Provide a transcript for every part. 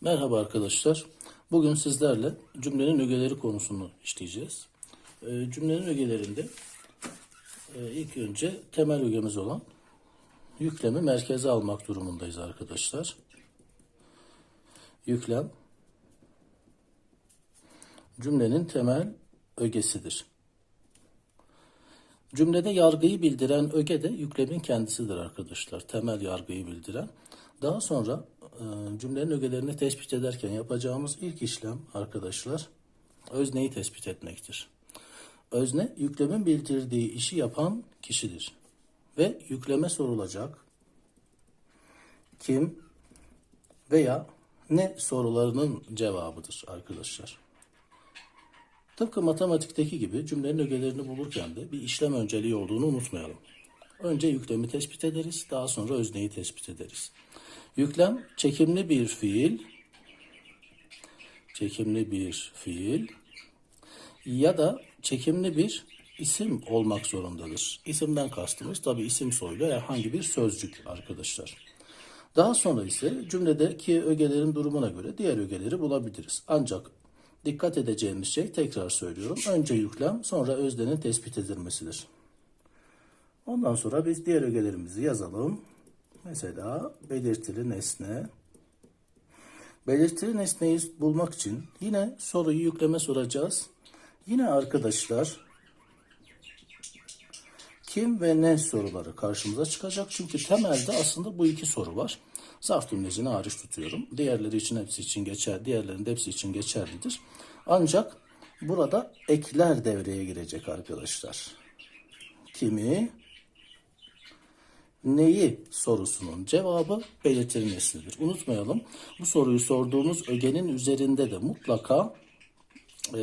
Merhaba arkadaşlar. Bugün sizlerle cümlenin ögeleri konusunu işleyeceğiz. Ee, cümlenin ögelerinde e, ilk önce temel ögemiz olan yüklemi merkeze almak durumundayız arkadaşlar. Yüklem cümlenin temel ögesidir. Cümlede yargıyı bildiren öge de yüklemin kendisidir arkadaşlar. Temel yargıyı bildiren. Daha sonra e, cümlenin ögelerini tespit ederken yapacağımız ilk işlem arkadaşlar özneyi tespit etmektir. Özne yüklemin bildirdiği işi yapan kişidir. Ve yükleme sorulacak kim veya ne sorularının cevabıdır arkadaşlar. Tıpkı matematikteki gibi cümlenin ögelerini bulurken de bir işlem önceliği olduğunu unutmayalım. Önce yüklemi tespit ederiz, daha sonra özneyi tespit ederiz. Yüklem çekimli bir fiil, çekimli bir fiil ya da çekimli bir isim olmak zorundadır. İsimden kastımız tabi isim soylu herhangi bir sözcük arkadaşlar. Daha sonra ise cümledeki ögelerin durumuna göre diğer ögeleri bulabiliriz. Ancak dikkat edeceğimiz şey tekrar söylüyorum. Önce yüklem sonra öznenin tespit edilmesidir. Ondan sonra biz diğer ögelerimizi yazalım. Mesela belirtili nesne. Belirtili nesneyi bulmak için yine soruyu yükleme soracağız. Yine arkadaşlar kim ve ne soruları karşımıza çıkacak. Çünkü temelde aslında bu iki soru var. Zarf cümlecini hariç tutuyorum. Diğerleri için hepsi için geçer, diğerlerinin de hepsi için geçerlidir. Ancak burada ekler devreye girecek arkadaşlar. Kimi, neyi sorusunun cevabı belirtili nesnedir. Unutmayalım bu soruyu sorduğumuz ögenin üzerinde de mutlaka e,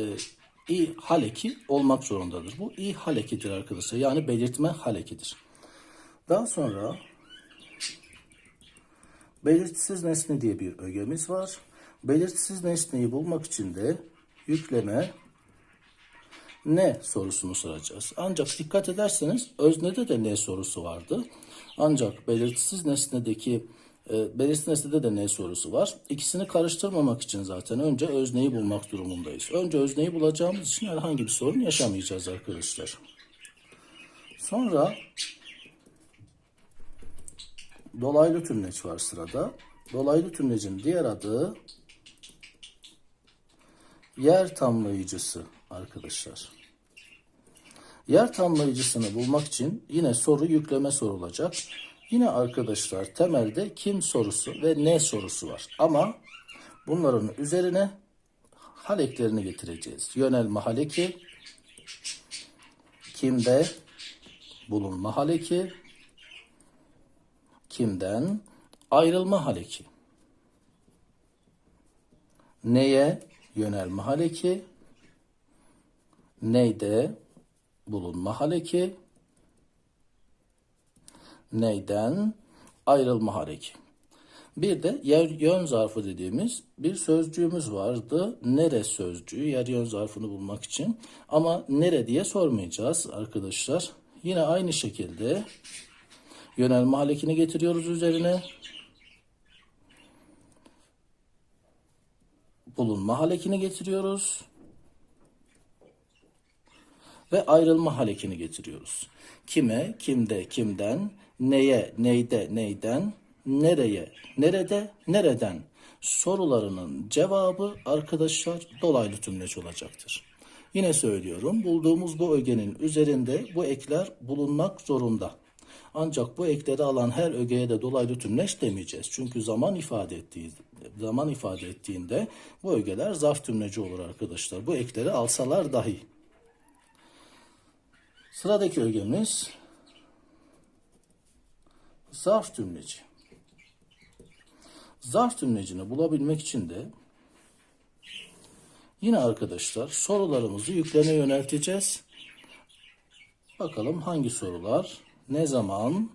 i haleki olmak zorundadır. Bu i halekidir arkadaşlar. Yani belirtme halekidir. Daha sonra belirtisiz nesne diye bir ögemiz var. Belirtisiz nesneyi bulmak için de yükleme ne sorusunu soracağız. Ancak dikkat ederseniz öznede de ne sorusu vardı. Ancak belirtisiz nesnedeki e, belirtisiz nesnede de ne sorusu var. İkisini karıştırmamak için zaten önce özneyi bulmak durumundayız. Önce özneyi bulacağımız için herhangi bir sorun yaşamayacağız arkadaşlar. Sonra dolaylı tümleç var sırada. Dolaylı tümlecin diğer adı yer tamlayıcısı arkadaşlar. Yer tamlayıcısını bulmak için yine soru yükleme sorulacak. Yine arkadaşlar temelde kim sorusu ve ne sorusu var. Ama bunların üzerine haleklerini getireceğiz. Yönelme haleki, kimde bulunma haleki, kimden ayrılma haleki. Neye yönelme haleki, neyde bulunma haleki, neyden ayrılma hareki. Bir de yer yön zarfı dediğimiz bir sözcüğümüz vardı. Nere sözcüğü yer yön zarfını bulmak için. Ama nere diye sormayacağız arkadaşlar. Yine aynı şekilde yönelme halekini getiriyoruz üzerine. Bulunma halekini getiriyoruz. Ve ayrılma halekini getiriyoruz. Kime, kimde, kimden, neye, neyde, neyden, nereye, nerede, nereden sorularının cevabı arkadaşlar dolaylı tümleç olacaktır. Yine söylüyorum bulduğumuz bu ögenin üzerinde bu ekler bulunmak zorunda. Ancak bu ekleri alan her ögeye de dolaylı tümleç demeyeceğiz. Çünkü zaman ifade ettiği zaman ifade ettiğinde bu ögeler zarf tümleci olur arkadaşlar. Bu ekleri alsalar dahi. Sıradaki ögemiz zarf tümleci. Zarf tümlecini bulabilmek için de yine arkadaşlar sorularımızı yükleme yönelteceğiz. Bakalım hangi sorular, ne zaman,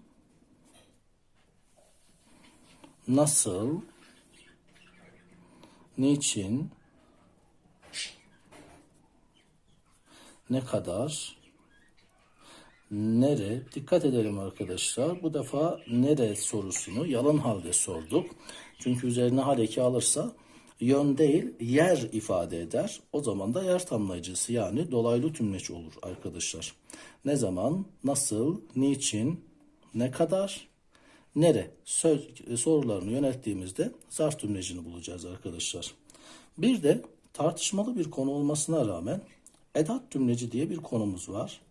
nasıl, niçin, ne kadar, nere? Dikkat edelim arkadaşlar. Bu defa nere sorusunu yalan halde sorduk. Çünkü üzerine hal eki alırsa yön değil yer ifade eder. O zaman da yer tamlayıcısı yani dolaylı tümleç olur arkadaşlar. Ne zaman, nasıl, niçin, ne kadar, nere söz, sorularını yönelttiğimizde zarf tümlecini bulacağız arkadaşlar. Bir de tartışmalı bir konu olmasına rağmen edat tümleci diye bir konumuz var.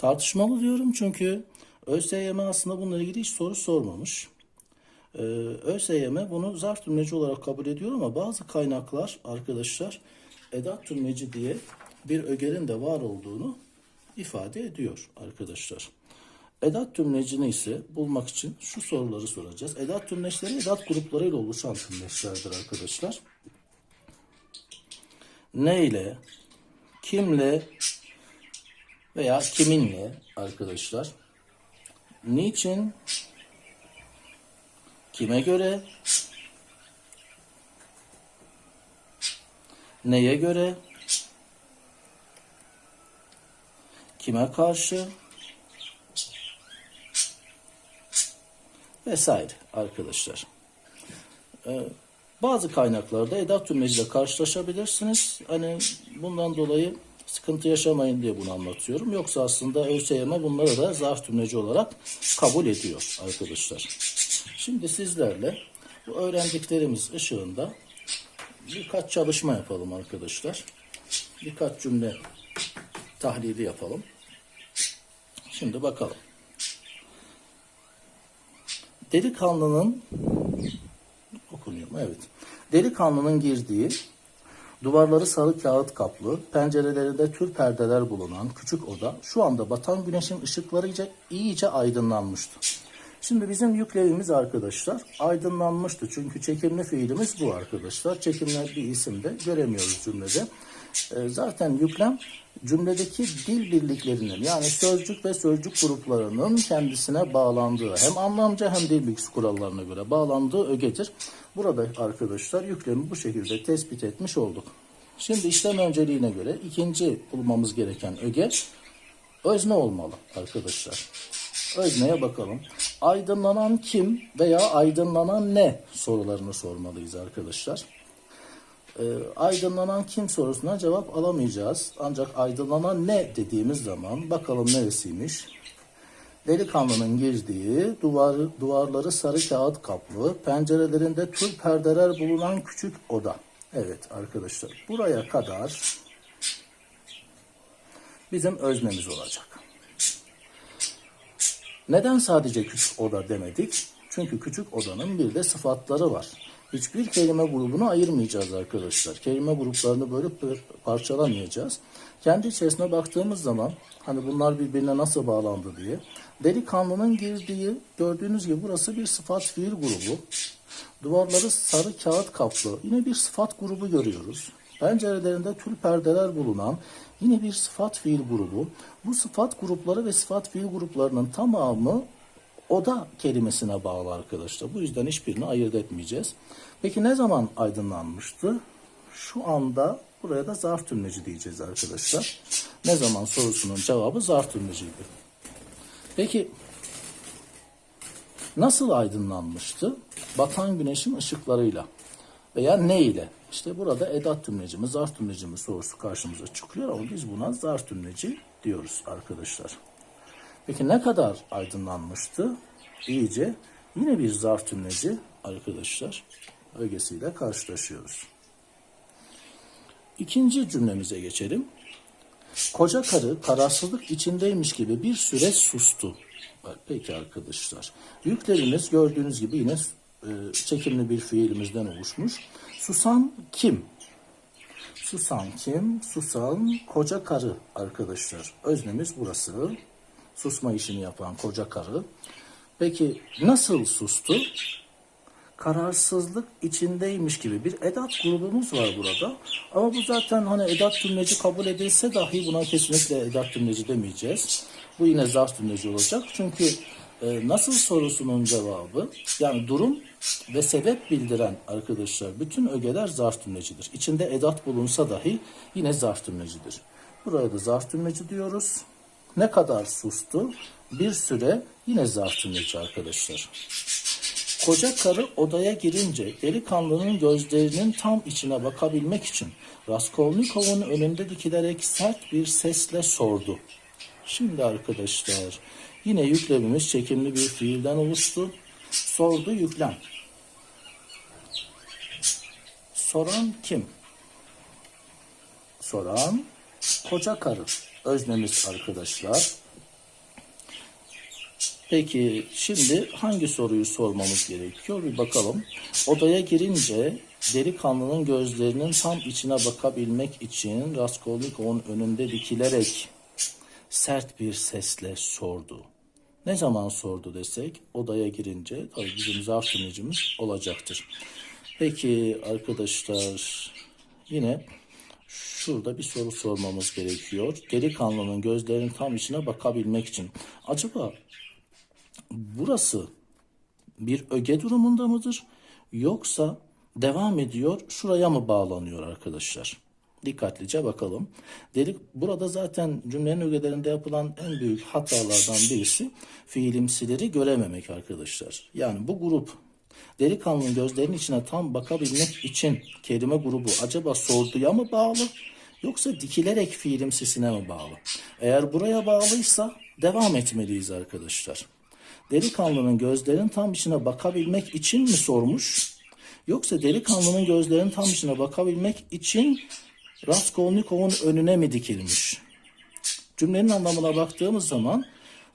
Tartışmalı diyorum çünkü ÖSYM aslında bununla ilgili hiç soru sormamış. Ee, ÖSYM bunu zarf tümleci olarak kabul ediyor ama bazı kaynaklar arkadaşlar edat tümleci diye bir ögerin de var olduğunu ifade ediyor arkadaşlar. Edat tümlecini ise bulmak için şu soruları soracağız. Edat tümleçleri edat gruplarıyla oluşan tümleçlerdir arkadaşlar. Ne ile, kimle veya kiminle arkadaşlar? Niçin, kime göre, neye göre, kime karşı vesaire arkadaşlar. Ee, bazı kaynaklarda edat tümleciyle karşılaşabilirsiniz. Hani bundan dolayı sıkıntı yaşamayın diye bunu anlatıyorum. Yoksa aslında ÖSYM bunları da zarf tümleci olarak kabul ediyor arkadaşlar. Şimdi sizlerle bu öğrendiklerimiz ışığında birkaç çalışma yapalım arkadaşlar. Birkaç cümle tahlili yapalım. Şimdi bakalım. Delikanlının okunuyor mu? Evet. Delikanlının girdiği duvarları sarı kağıt kaplı, pencerelerinde tül perdeler bulunan küçük oda şu anda batan güneşin ışıklarıyla iyice aydınlanmıştı. Şimdi bizim yüklevimiz arkadaşlar aydınlanmıştı. Çünkü çekimli fiilimiz bu arkadaşlar. Çekimli bir isim de göremiyoruz cümlede. E, zaten yüklem cümledeki dil birliklerinin yani sözcük ve sözcük gruplarının kendisine bağlandığı hem anlamca hem dil bilgisi kurallarına göre bağlandığı ögedir. Burada arkadaşlar yüklemi bu şekilde tespit etmiş olduk. Şimdi işlem önceliğine göre ikinci bulmamız gereken öge özne olmalı arkadaşlar. Özneye bakalım. Aydınlanan kim veya aydınlanan ne sorularını sormalıyız arkadaşlar. Ee, aydınlanan kim sorusuna cevap alamayacağız. Ancak aydınlanan ne dediğimiz zaman bakalım neresiymiş? Delikanlının girdiği duvarı, duvarları sarı kağıt kaplı, pencerelerinde tül perdeler bulunan küçük oda. Evet arkadaşlar buraya kadar bizim öznemiz olacak. Neden sadece küçük oda demedik? Çünkü küçük odanın bir de sıfatları var. Hiçbir kelime grubunu ayırmayacağız arkadaşlar. Kelime gruplarını böyle parçalamayacağız. Kendi içerisine baktığımız zaman hani bunlar birbirine nasıl bağlandı diye. Delikanlının girdiği gördüğünüz gibi burası bir sıfat fiil grubu. Duvarları sarı kağıt kaplı. Yine bir sıfat grubu görüyoruz. Pencerelerinde tül perdeler bulunan yine bir sıfat fiil grubu. Bu sıfat grupları ve sıfat fiil gruplarının tamamı oda kelimesine bağlı arkadaşlar. Bu yüzden hiçbirini ayırt etmeyeceğiz. Peki ne zaman aydınlanmıştı? Şu anda buraya da zarf tümleci diyeceğiz arkadaşlar. Ne zaman sorusunun cevabı zarf tümleciydi. Peki nasıl aydınlanmıştı? Batan güneşin ışıklarıyla veya ne ile? İşte burada edat tümleci mi, zarf tümleci sorusu karşımıza çıkıyor ama biz buna zarf tümleci diyoruz arkadaşlar. Peki ne kadar aydınlanmıştı? İyice yine bir zarf tümleci arkadaşlar ögesiyle karşılaşıyoruz. İkinci cümlemize geçelim. Koca karı kararsızlık içindeymiş gibi bir süre sustu. Peki arkadaşlar. Yüklerimiz gördüğünüz gibi yine e, çekimli bir fiilimizden oluşmuş. Susan kim? Susan kim? Susan koca karı arkadaşlar. Öznemiz burası. Susma işini yapan koca karı. Peki nasıl sustu? Kararsızlık içindeymiş gibi bir edat grubumuz var burada. Ama bu zaten hani edat tümleci kabul edilse dahi buna kesinlikle edat tümleci demeyeceğiz. Bu yine zarf tümleci olacak. Çünkü e, nasıl sorusunun cevabı yani durum ve sebep bildiren arkadaşlar bütün ögeler zarf tümlecidir. İçinde edat bulunsa dahi yine zarf tümlecidir. Buraya da zarf tümleci diyoruz. Ne kadar sustu? Bir süre yine zarf tümleci arkadaşlar. Koca karı odaya girince delikanlının gözlerinin tam içine bakabilmek için Raskolnikov'un önünde dikilerek sert bir sesle sordu. Şimdi arkadaşlar yine yüklemimiz çekimli bir fiilden oluştu. Sordu yüklem. Soran kim? Soran koca karı. Öznemiz arkadaşlar. Peki şimdi hangi soruyu sormamız gerekiyor bir bakalım. Odaya girince delikanlının gözlerinin tam içine bakabilmek için Raskolnikov'un önünde dikilerek sert bir sesle sordu. Ne zaman sordu desek odaya girince tabii bizim zarf olacaktır. Peki arkadaşlar yine şurada bir soru sormamız gerekiyor. Delikanlının gözlerinin tam içine bakabilmek için. Acaba burası bir öge durumunda mıdır? Yoksa devam ediyor şuraya mı bağlanıyor arkadaşlar? Dikkatlice bakalım. Dedik burada zaten cümlenin ögelerinde yapılan en büyük hatalardan birisi fiilimsileri görememek arkadaşlar. Yani bu grup delikanlının gözlerinin içine tam bakabilmek için kelime grubu acaba sorduya mı bağlı yoksa dikilerek fiilimsisine mi bağlı? Eğer buraya bağlıysa devam etmeliyiz arkadaşlar. Delikanlının gözlerinin tam içine bakabilmek için mi sormuş? Yoksa delikanlının gözlerinin tam içine bakabilmek için Raskolnikov'un önüne mi dikilmiş? Cümlenin anlamına baktığımız zaman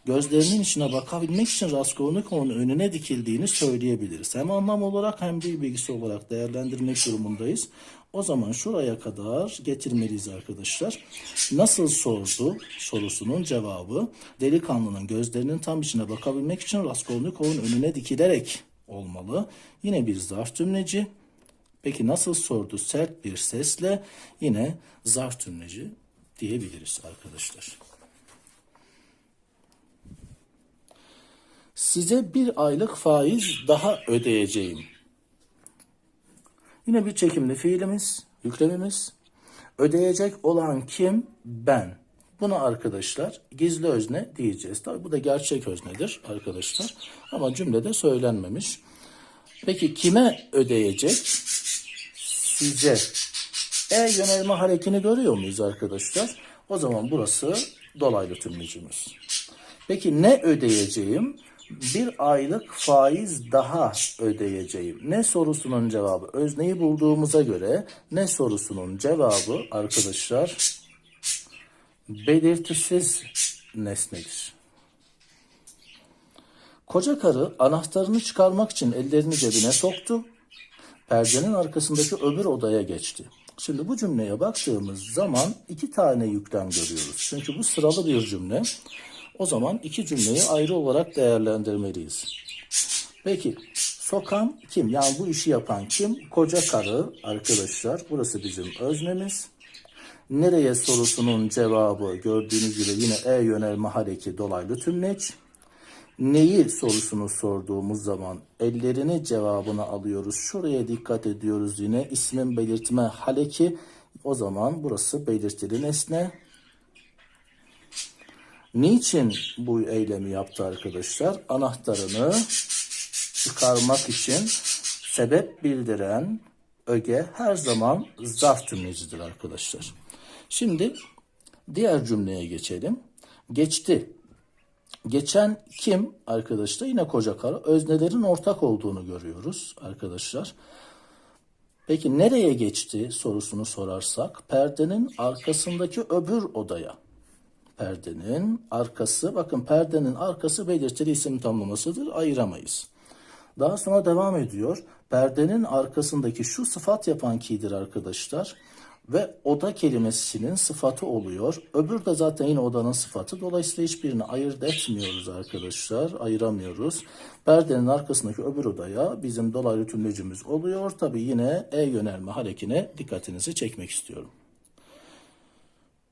gözlerinin içine bakabilmek için Raskolnikov'un önüne dikildiğini söyleyebiliriz. Hem anlam olarak hem dil bilgisi olarak değerlendirmek durumundayız. O zaman şuraya kadar getirmeliyiz arkadaşlar. Nasıl sordu sorusunun cevabı delikanlının gözlerinin tam içine bakabilmek için Raskolnikov'un önüne dikilerek olmalı. Yine bir zarf cümleci. Peki nasıl sordu? Sert bir sesle yine zarf cümleci diyebiliriz arkadaşlar. Size bir aylık faiz daha ödeyeceğim. Yine bir çekimli fiilimiz, yüklemimiz. Ödeyecek olan kim? Ben. Buna arkadaşlar gizli özne diyeceğiz. Tabi bu da gerçek öznedir arkadaşlar. Ama cümlede söylenmemiş. Peki kime ödeyecek? Size. E yönelme harekini görüyor muyuz arkadaşlar? O zaman burası dolaylı tümlecimiz. Peki ne ödeyeceğim? Bir aylık faiz daha ödeyeceğim. Ne sorusunun cevabı? Özneyi bulduğumuza göre ne sorusunun cevabı arkadaşlar belirtisiz nesnedir. Koca karı anahtarını çıkarmak için ellerini cebine soktu. Perdenin arkasındaki öbür odaya geçti. Şimdi bu cümleye baktığımız zaman iki tane yüklem görüyoruz. Çünkü bu sıralı bir cümle. O zaman iki cümleyi ayrı olarak değerlendirmeliyiz. Peki sokan kim? Yani bu işi yapan kim? Koca karı arkadaşlar. Burası bizim öznemiz. Nereye sorusunun cevabı gördüğünüz gibi yine E yönelme hareki dolaylı tümleç. Neyi sorusunu sorduğumuz zaman ellerini cevabını alıyoruz. Şuraya dikkat ediyoruz yine ismin belirtme haleki. O zaman burası belirtili nesne. Niçin bu eylemi yaptı arkadaşlar? Anahtarını çıkarmak için sebep bildiren öge her zaman zarf cümlecidir arkadaşlar. Şimdi diğer cümleye geçelim. Geçti. Geçen kim arkadaşlar? Yine koca karı. Öznelerin ortak olduğunu görüyoruz arkadaşlar. Peki nereye geçti sorusunu sorarsak perdenin arkasındaki öbür odaya. Perdenin arkası, bakın perdenin arkası belirtili isim tamlamasıdır, ayıramayız. Daha sonra devam ediyor. Perdenin arkasındaki şu sıfat yapan ki'dir arkadaşlar. Ve oda kelimesinin sıfatı oluyor. Öbür de zaten yine odanın sıfatı. Dolayısıyla hiçbirini ayırt etmiyoruz arkadaşlar. Ayıramıyoruz. Perdenin arkasındaki öbür odaya bizim dolaylı tümlecimiz oluyor. Tabi yine E yönelme harekine dikkatinizi çekmek istiyorum.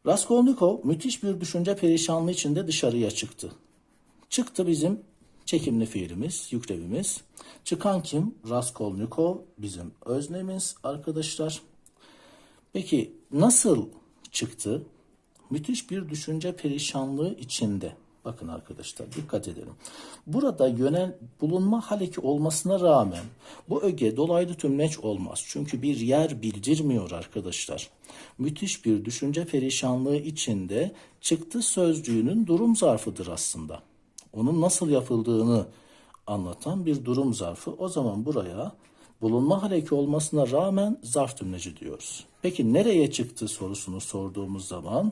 Raskolnikov müthiş bir düşünce perişanlığı içinde dışarıya çıktı. Çıktı bizim çekimli fiilimiz, yüklevimiz. Çıkan kim? Raskolnikov bizim öznemiz arkadaşlar. Peki nasıl çıktı? Müthiş bir düşünce perişanlığı içinde. Bakın arkadaşlar dikkat edelim. Burada yönel bulunma haleki olmasına rağmen bu öge dolaylı tümleç olmaz. Çünkü bir yer bildirmiyor arkadaşlar. Müthiş bir düşünce perişanlığı içinde çıktı sözcüğünün durum zarfıdır aslında. Onun nasıl yapıldığını anlatan bir durum zarfı. O zaman buraya bulunma haleki olmasına rağmen zarf tümleci diyoruz. Peki nereye çıktı sorusunu sorduğumuz zaman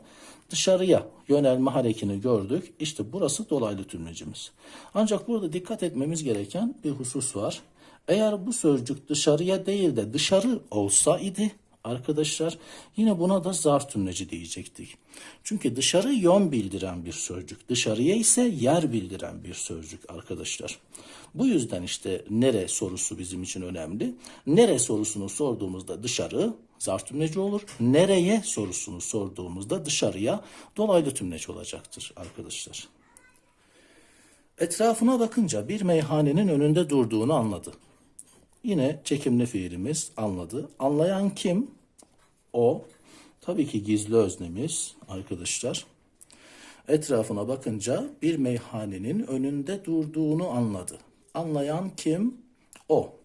dışarıya yönelme harekini gördük. İşte burası dolaylı tümlecimiz. Ancak burada dikkat etmemiz gereken bir husus var. Eğer bu sözcük dışarıya değil de dışarı olsa idi arkadaşlar yine buna da zarf tümleci diyecektik. Çünkü dışarı yön bildiren bir sözcük, dışarıya ise yer bildiren bir sözcük arkadaşlar. Bu yüzden işte nere sorusu bizim için önemli. Nere sorusunu sorduğumuzda dışarı zarf tümleci olur. Nereye sorusunu sorduğumuzda dışarıya dolaylı tümleci olacaktır arkadaşlar. Etrafına bakınca bir meyhanenin önünde durduğunu anladı. Yine çekimli fiilimiz anladı. Anlayan kim? O. Tabii ki gizli öznemiz arkadaşlar. Etrafına bakınca bir meyhanenin önünde durduğunu anladı. Anlayan kim? O.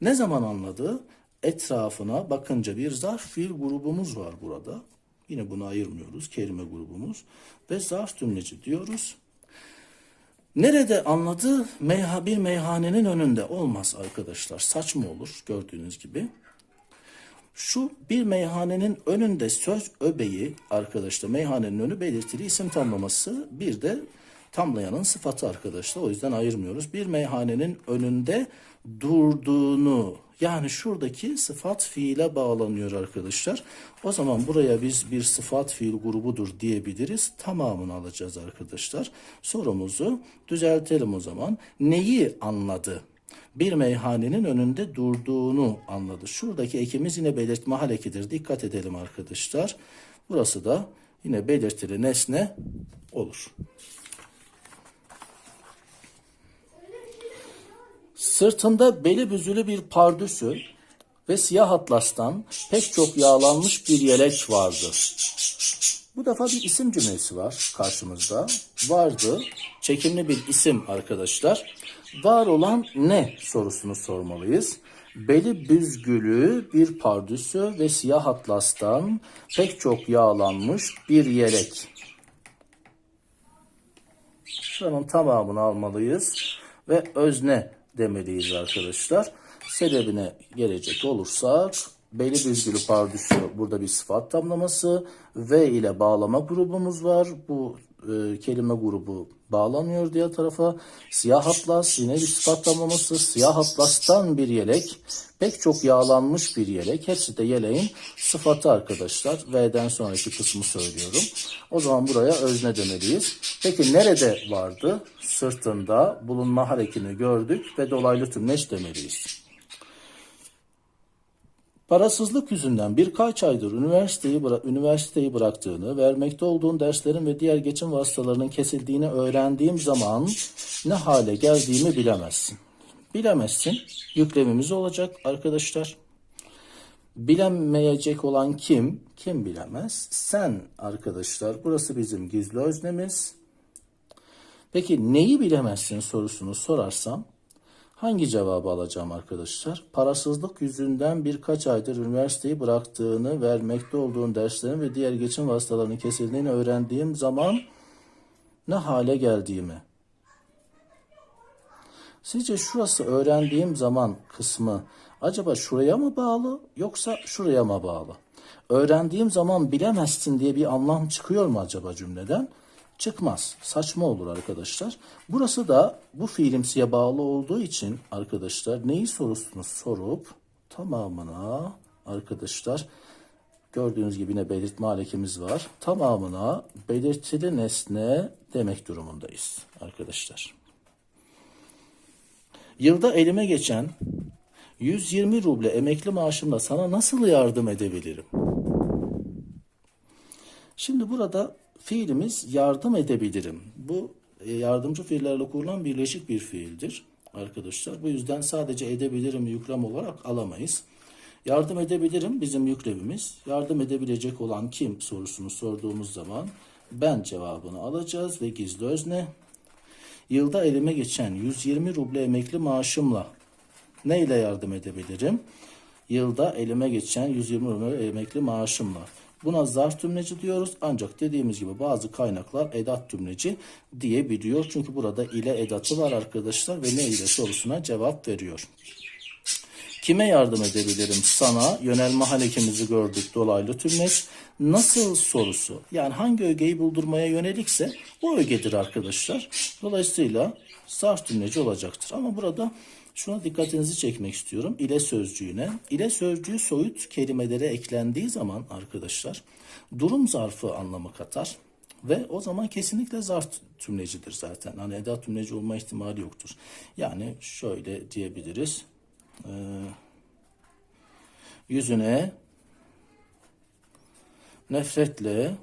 Ne zaman anladı? Etrafına bakınca bir zarf fiil grubumuz var burada. Yine bunu ayırmıyoruz. Kelime grubumuz. Ve zarf tümleci diyoruz. Nerede anladı? Meyha, bir meyhanenin önünde olmaz arkadaşlar. Saçma olur gördüğünüz gibi. Şu bir meyhanenin önünde söz öbeği arkadaşlar meyhanenin önü belirtili isim tamlaması bir de tamlayanın sıfatı arkadaşlar. O yüzden ayırmıyoruz. Bir meyhanenin önünde durduğunu yani şuradaki sıfat fiile bağlanıyor arkadaşlar. O zaman buraya biz bir sıfat fiil grubudur diyebiliriz. Tamamını alacağız arkadaşlar. Sorumuzu düzeltelim o zaman. Neyi anladı? Bir meyhanenin önünde durduğunu anladı. Şuradaki ekimiz yine belirtme harekidir. Dikkat edelim arkadaşlar. Burası da yine belirtili nesne olur. Sırtında beli büzülü bir pardüsü ve siyah atlastan pek çok yağlanmış bir yelek vardı. Bu defa bir isim cümlesi var karşımızda. Vardı, çekimli bir isim arkadaşlar. Var olan ne sorusunu sormalıyız. Beli büzgülü bir pardüsü ve siyah atlastan pek çok yağlanmış bir yelek. Şuranın tamamını almalıyız ve özne demeliyiz arkadaşlar. Sebebine gelecek olursak beli büzgülü pardüsü burada bir sıfat tamlaması ve ile bağlama grubumuz var. Bu e, kelime grubu bağlanıyor diğer tarafa. Siyah atlas yine bir sıfat tamlaması. Siyah atlastan bir yelek. Pek çok yağlanmış bir yelek. Hepsi de yeleğin sıfatı arkadaşlar. V'den sonraki kısmı söylüyorum. O zaman buraya özne demeliyiz. Peki nerede vardı? Sırtında bulunma harekini gördük ve dolaylı tümleç demeliyiz. Parasızlık yüzünden birkaç aydır üniversiteyi, bıra- üniversiteyi bıraktığını, vermekte olduğun derslerin ve diğer geçim vasıtalarının kesildiğini öğrendiğim zaman ne hale geldiğimi bilemezsin. Bilemezsin. Yüklemimiz olacak arkadaşlar. Bilemeyecek olan kim? Kim bilemez? Sen arkadaşlar. Burası bizim gizli öznemiz. Peki neyi bilemezsin sorusunu sorarsam hangi cevabı alacağım arkadaşlar? Parasızlık yüzünden birkaç aydır üniversiteyi bıraktığını, vermekte olduğun derslerin ve diğer geçim vasıtalarının kesildiğini öğrendiğim zaman ne hale geldiğimi. Sizce şurası öğrendiğim zaman kısmı acaba şuraya mı bağlı yoksa şuraya mı bağlı? Öğrendiğim zaman bilemezsin diye bir anlam çıkıyor mu acaba cümleden? Çıkmaz. Saçma olur arkadaşlar. Burası da bu fiilimsiye bağlı olduğu için arkadaşlar neyi sorusunu sorup tamamına arkadaşlar gördüğünüz gibi yine belirtme alekimiz var. Tamamına belirtili nesne demek durumundayız arkadaşlar. Yılda elime geçen 120 ruble emekli maaşımla sana nasıl yardım edebilirim? Şimdi burada fiilimiz yardım edebilirim. Bu e, yardımcı fiillerle kurulan birleşik bir fiildir arkadaşlar. Bu yüzden sadece edebilirim yüklem olarak alamayız. Yardım edebilirim bizim yüklemimiz. Yardım edebilecek olan kim sorusunu sorduğumuz zaman ben cevabını alacağız ve gizli özne. Yılda elime geçen 120 ruble emekli maaşımla ne ile yardım edebilirim? Yılda elime geçen 120 ruble emekli maaşımla. Buna zarf tümleci diyoruz ancak dediğimiz gibi bazı kaynaklar edat tümleci diyebiliyor. Çünkü burada ile edatı var arkadaşlar ve ne ile sorusuna cevap veriyor. Kime yardım edebilirim? Sana yönelme halekemizi gördük dolaylı tümleç. Nasıl sorusu yani hangi ögeyi buldurmaya yönelikse o ögedir arkadaşlar. Dolayısıyla zarf tümleci olacaktır. Ama burada şuna dikkatinizi çekmek istiyorum. İle sözcüğüne. İle sözcüğü soyut kelimelere eklendiği zaman arkadaşlar durum zarfı anlamı katar. Ve o zaman kesinlikle zarf tümlecidir zaten. Hani edat tümleci olma ihtimali yoktur. Yani şöyle diyebiliriz. Ee, yüzüne nefretle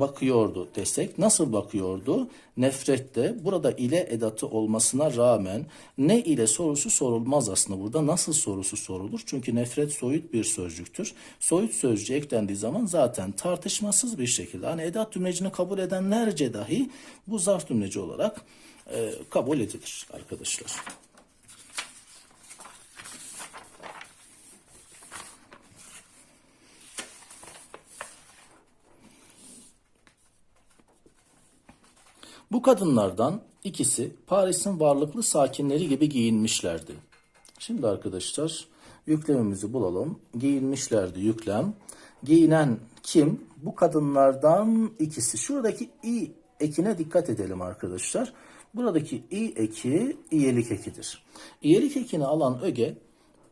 bakıyordu desek nasıl bakıyordu? Nefretle burada ile edatı olmasına rağmen ne ile sorusu sorulmaz aslında burada nasıl sorusu sorulur? Çünkü nefret soyut bir sözcüktür. Soyut sözcüğü eklendiği zaman zaten tartışmasız bir şekilde hani edat tümlecini kabul edenlerce dahi bu zarf tümleci olarak e, kabul edilir arkadaşlar. Bu kadınlardan ikisi Paris'in varlıklı sakinleri gibi giyinmişlerdi. Şimdi arkadaşlar yüklemimizi bulalım. Giyinmişlerdi yüklem. Giyinen kim? Bu kadınlardan ikisi. Şuradaki i ekine dikkat edelim arkadaşlar. Buradaki i eki iyelik ekidir. İyelik ekini alan öge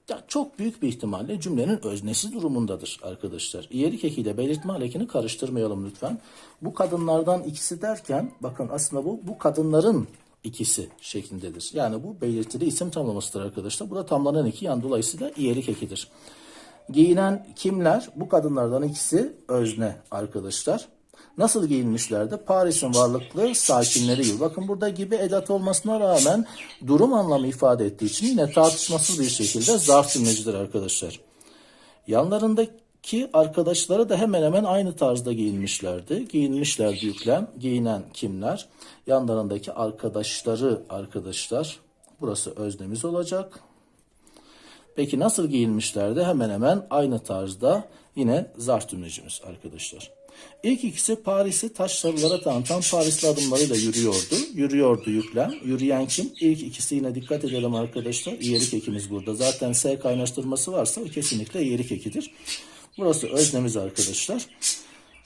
ya çok büyük bir ihtimalle cümlenin öznesi durumundadır arkadaşlar. İyelik ekiyle belirtme halekini karıştırmayalım lütfen. Bu kadınlardan ikisi derken bakın aslında bu bu kadınların ikisi şeklindedir. Yani bu belirtili isim tamlamasıdır arkadaşlar. Bu da tamlanan iki yan dolayısıyla iyelik ekidir. Giyinen kimler? Bu kadınlardan ikisi özne arkadaşlar. Nasıl giyinmişlerdi? Paris'in varlıklı sakinleri gibi. Bakın burada gibi edat olmasına rağmen durum anlamı ifade ettiği için yine tartışmasız bir şekilde zarf cümlecidir arkadaşlar. Yanlarındaki arkadaşları da hemen hemen aynı tarzda giyinmişlerdi. Giyinmişlerdi yüklem. Giyinen kimler? Yanlarındaki arkadaşları arkadaşlar. Burası öznemiz olacak. Peki nasıl giyinmişlerdi? Hemen hemen aynı tarzda yine zarf cümlecimiz arkadaşlar. İlk ikisi Paris'i taş sarılara tanıtan Parisli adımlarıyla yürüyordu. Yürüyordu yüklem. Yürüyen kim? İlk ikisi yine dikkat edelim arkadaşlar. İyelik ekimiz burada. Zaten S kaynaştırması varsa o kesinlikle iyelik ekidir. Burası öznemiz arkadaşlar.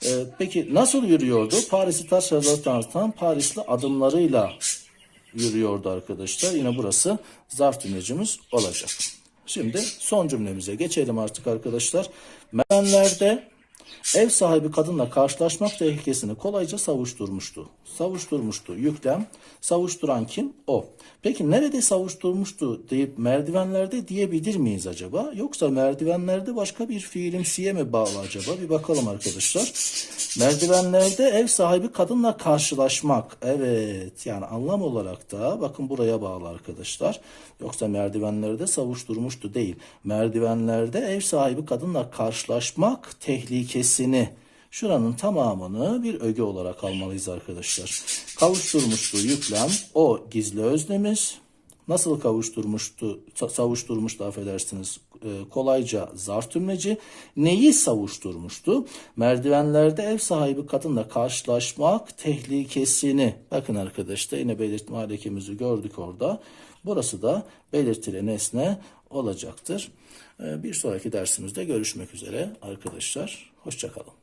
Ee, peki nasıl yürüyordu? Paris'i taş sarılara tanıtan Parisli adımlarıyla yürüyordu arkadaşlar. Yine burası zarf cümlecimiz olacak. Şimdi son cümlemize geçelim artık arkadaşlar. Merenlerde ev sahibi kadınla karşılaşmak tehlikesini kolayca savuşturmuştu. Savuşturmuştu. Yüklem. Savuşturan kim? O. Peki nerede savuşturmuştu deyip merdivenlerde diyebilir miyiz acaba? Yoksa merdivenlerde başka bir fiilimsiye mi bağlı acaba? Bir bakalım arkadaşlar. Merdivenlerde ev sahibi kadınla karşılaşmak. Evet yani anlam olarak da bakın buraya bağlı arkadaşlar. Yoksa merdivenlerde savuşturmuştu değil. Merdivenlerde ev sahibi kadınla karşılaşmak tehlikesini şuranın tamamını bir öge olarak almalıyız arkadaşlar. Kavuşturmuştu yüklem o gizli öznemiz. Nasıl kavuşturmuştu, savuşturmuştu affedersiniz e, kolayca zarf tümleci. Neyi savuşturmuştu? Merdivenlerde ev sahibi kadınla karşılaşmak tehlikesini. Bakın arkadaşlar yine belirtme harekemizi gördük orada. Burası da belirtili nesne olacaktır. E, bir sonraki dersimizde görüşmek üzere arkadaşlar. Hoşçakalın.